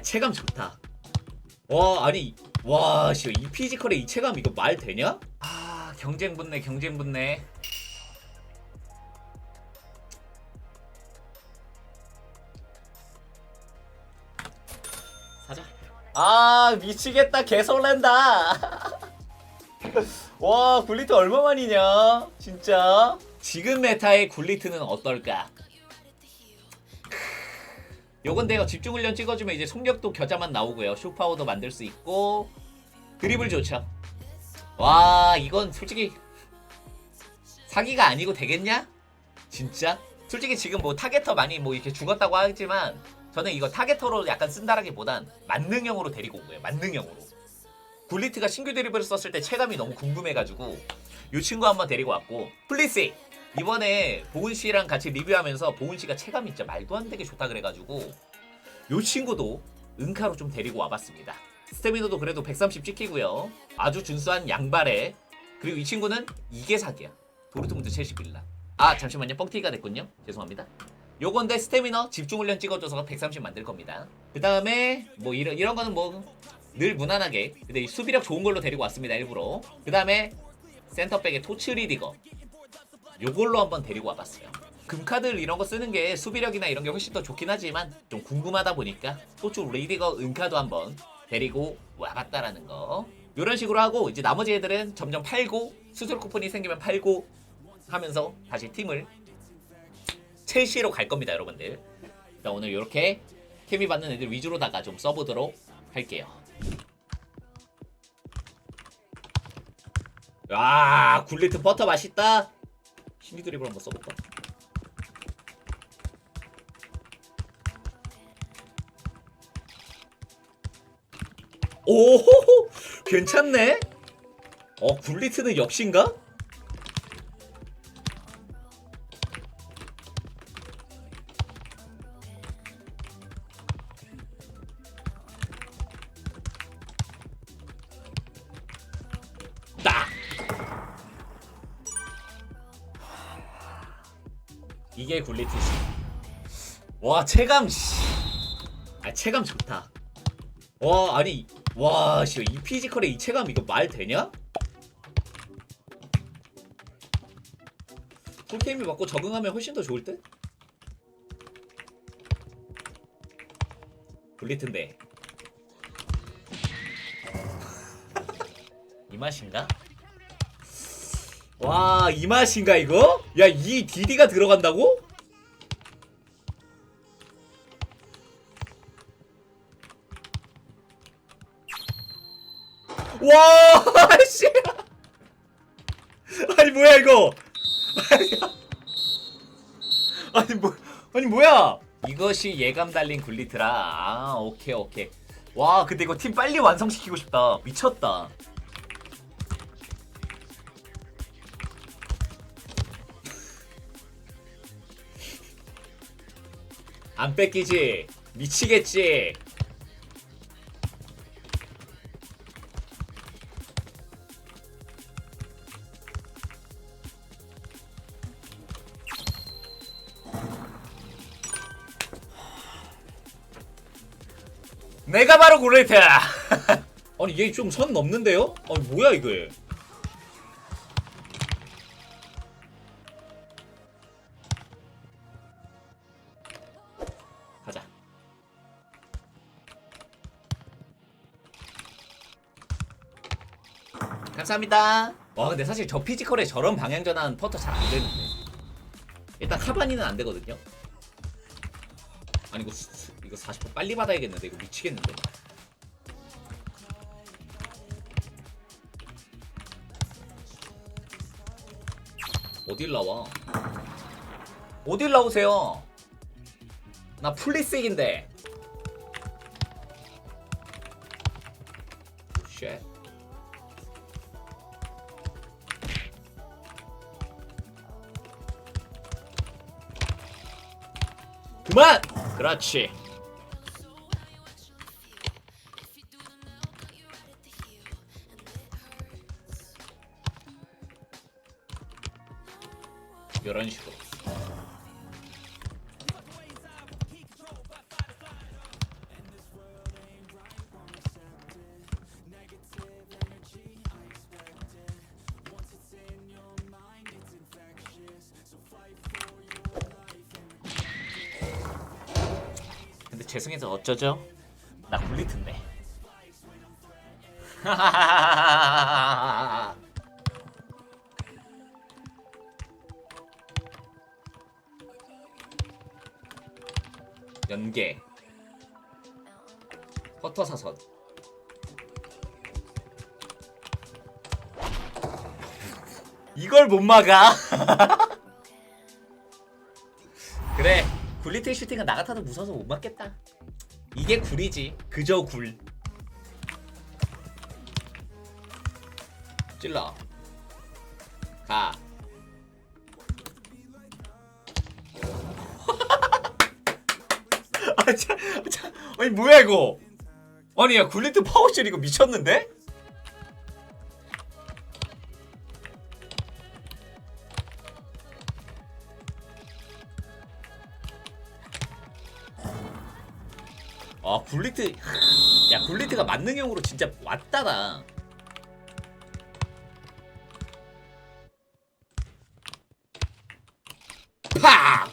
아 체감 좋다. 와 아니 와 씨 이 피지컬의 이 체감 이거 말 되냐? 아 경쟁 붙네 경쟁 붙네. 사자. 아 미치겠다 개설렌다. 와 굴리트 얼마만이냐 진짜. 지금 메타의 굴리트는 어떨까? 요건데요 집중훈련 찍어주면 이제 속력도 겨자만 나오고요. 쇼파워도 만들 수 있고. 드리블 좋죠. 와 이건 솔직히 사기가 아니고 되겠냐? 진짜? 솔직히 지금 뭐 타겟터 많이 뭐 이렇게 죽었다고 하지만 저는 이거 타겟터로 약간 쓴다라기보단 만능형으로 데리고 온 거예요. 만능형으로. 굴리트가 신규 드리블을 썼을 때 체감이 너무 궁금해가지고 이 친구 한번 데리고 왔고. 플리시 이번에 보은 씨랑 같이 리뷰하면서 보은 씨가 체감이 진짜 말도 안 되게 좋다 그래가지고 이 친구도 은카로 좀 데리고 와봤습니다. 스태미너도 그래도 130 찍히고요. 아주 준수한 양발에 그리고 이 친구는 이게 사기야. 도르트문트 첼시 빌라. 아 잠시만요 뻥튀기가 됐군요. 죄송합니다. 요건데 스태미너 집중훈련 찍어줘서 130 만들 겁니다. 그 다음에 뭐 이런 이런 거는 뭐 늘 무난하게 근데 이 수비력 좋은 걸로 데리고 왔습니다 일부러. 그 다음에 센터백의 토츠 리디거 요걸로 한번 데리고 와봤어요. 금카들 이런 거 쓰는 게 수비력이나 이런 게 훨씬 더 좋긴 하지만 좀 궁금하다 보니까 토츠 레이디거 은카도 한번 데리고 와봤다라는 거. 이런 식으로 하고 이제 나머지 애들은 점점 팔고 수수료 쿠폰이 생기면 팔고 하면서 다시 팀을 첼시로 갈 겁니다, 여러분들. 자, 오늘 이렇게 케미 받는 애들 위주로다가 좀 써보도록 할게요. 와, 굴리트 버터 맛있다. 신기 드립을 한번 써볼까? 오, 괜찮네. 어, 굴리트는 역신가? 이게 굴리트지. 와 체감 씨. 아 체감 좋다. 와 아니 와씨 이 피지컬의 이 체감 이거 말 되냐? 풀게임이 맞고 적응하면 훨씬 더 좋을 듯? 굴리트인데 이 맛인가? 와, 이 맛인가 이거? 야, 이 DD가 들어간다고? 와, 씨. 아니 뭐야 이거? 아니 뭐 아니 뭐야? 이것이 예감 달린 굴리트라. 아, 오케이 오케이. 와, 근데 이거 팀 빨리 완성시키고 싶다. 미쳤다. 안 뺏기지? 미치겠지? 내가 바로 굴레이트야! 아니 얘 좀 선 넘는데요? 아니 뭐야 이거 감사합니다. 와 근데 사실 저 피지컬에 저런 방향 전환 퍼터 잘 안 되는데. 일단 카바니는 안 되거든요. 아니 이거 수- 수- 이거 40% 빨리 받아야겠는데. 이거 미치겠는데. 어딜 나와? 어딜 나오세요? 나 플리스익인데 그만! 그렇지 이런 식으로 죄송해서 어쩌죠? 나 굴리트인데. 연계 퍼터 사선 이걸 못 막아 굴리트 슈팅은 나 같아도 무서워서 못 막겠다. 이게 굴이지. 그저 굴. 찔러. 가. 아, 참, 참, 아니 뭐야 이거? 아니 야 굴리트 파워쉘 이거 미쳤는데? 아 굴리트 야 굴리트가 만능형으로 진짜 왔다다 파!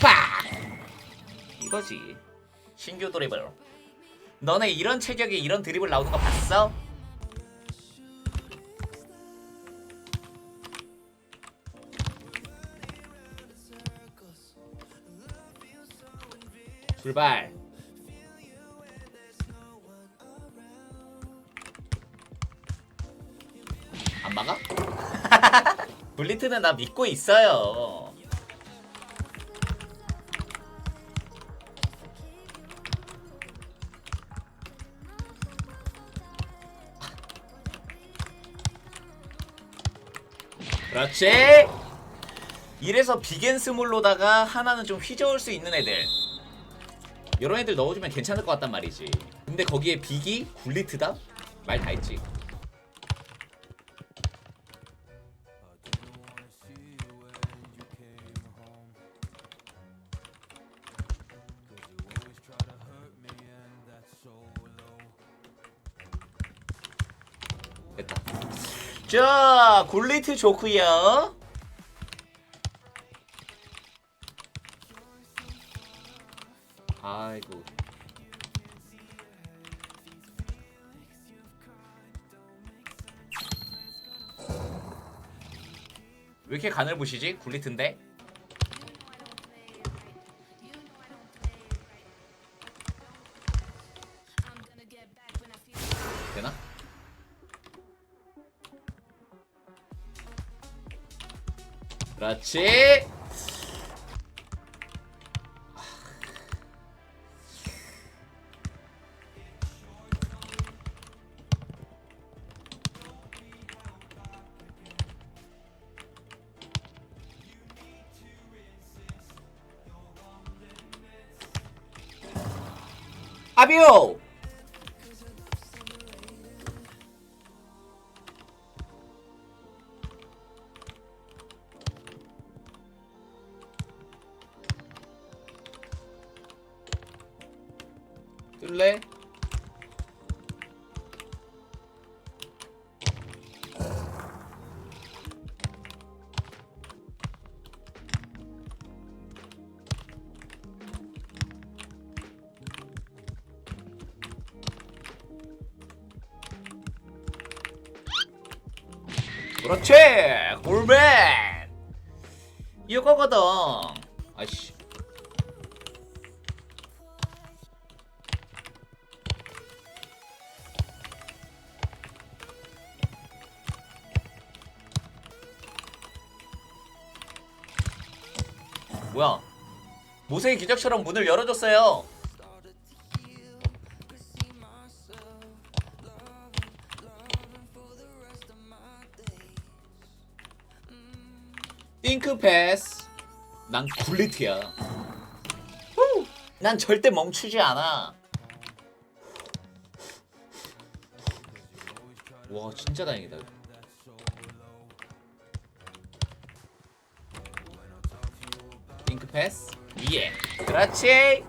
파! 이거지 신규 드리블 너네 이런 체격에 이런 드리블 나오는 거 봤어? 출발. 안 막아? 블리트는 나 믿고 있어요. 그렇지. 이래서 비겐 스몰로다가 하나는 좀 휘저을 수 있는 애들 이런 애들 넣어주면 괜찮을 것 같단 말이지. 근데 거기에 빅이 굴리트다? 말 다 했지. 됐다. 자 굴리트 좋구요 아이고 왜 이렇게 간을 보시지? 굴리트인데? 되나? 그렇지 아 그렇지. 골맨. 이거거든. 아씨. 뭐야? 모세의 기적처럼 문을 열어줬어요 띵크 패스. 난 굴리트야. 후! 난 절대 멈추지 않아. 와 진짜 다행이다. 띵크 패스. 위에 그렇지